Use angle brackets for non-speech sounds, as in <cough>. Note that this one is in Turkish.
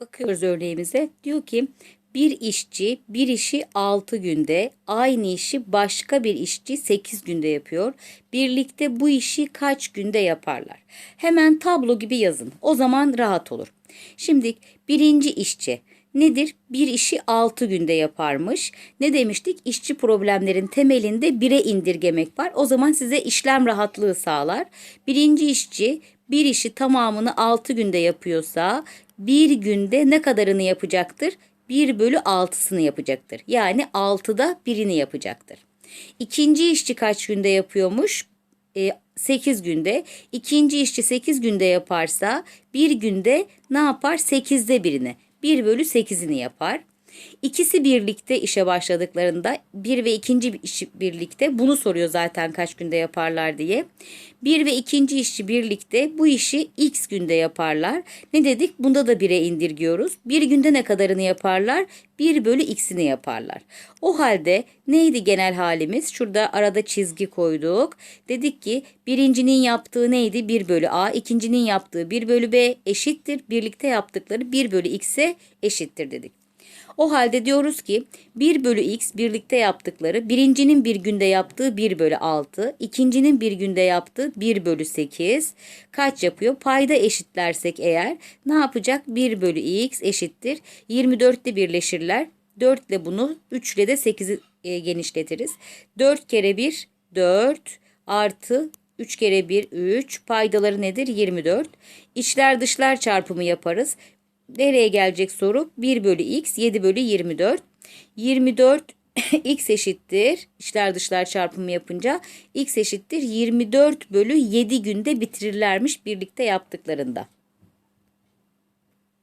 Bakıyoruz örneğimize. Diyor ki bir işçi bir işi 6 günde, aynı işi başka bir işçi 8 günde yapıyor. Birlikte bu işi kaç günde yaparlar? Hemen tablo gibi yazın. O zaman rahat olur. Şimdi birinci işçi nedir? Bir işi 6 günde yaparmış. Ne demiştik? İşçi problemlerin temelinde 1'e indirgemek var. O zaman size işlem rahatlığı sağlar. Birinci işçi bir işi tamamını 6 günde yapıyorsa bir günde ne kadarını yapacaktır? 1 bölü 6'sını yapacaktır. Yani 6'da birini yapacaktır. İkinci işçi kaç günde yapıyormuş? E, 8 günde. İkinci işçi 8 günde yaparsa bir günde ne yapar? 8'de birini. 1 bölü 8'ini yapar. İkisi birlikte işe başladıklarında bir ve ikinci işi birlikte bunu soruyor zaten kaç günde yaparlar diye. Bir ve ikinci işçi birlikte bu işi x günde yaparlar. Ne dedik? Bunda da 1'e indirgiyoruz. Bir günde ne kadarını yaparlar? 1 bölü x'ini yaparlar. O halde neydi genel halimiz? Şurada arada çizgi koyduk. Dedik ki birincinin yaptığı neydi? 1 bölü a. ikincinin yaptığı 1 bölü b eşittir. Birlikte yaptıkları 1 bölü x'e eşittir dedik. O halde diyoruz ki 1 bölü x birlikte yaptıkları birincinin bir günde yaptığı 1 bölü 6, ikincinin bir günde yaptığı 1 bölü 8 kaç yapıyor? Payda eşitlersek eğer ne yapacak? 1 bölü x eşittir. 24 ile birleşirler. 4 ile bunu 3 ile de 8'i e, genişletiriz. 4 kere 1 4 artı 3 kere 1 3 paydaları nedir? 24. İçler dışlar çarpımı yaparız. Nereye gelecek soru? 1 bölü x 7 bölü 24. 24 <laughs> x eşittir. İçler dışlar çarpımı yapınca x eşittir 24 bölü 7 günde bitirirlermiş birlikte yaptıklarında.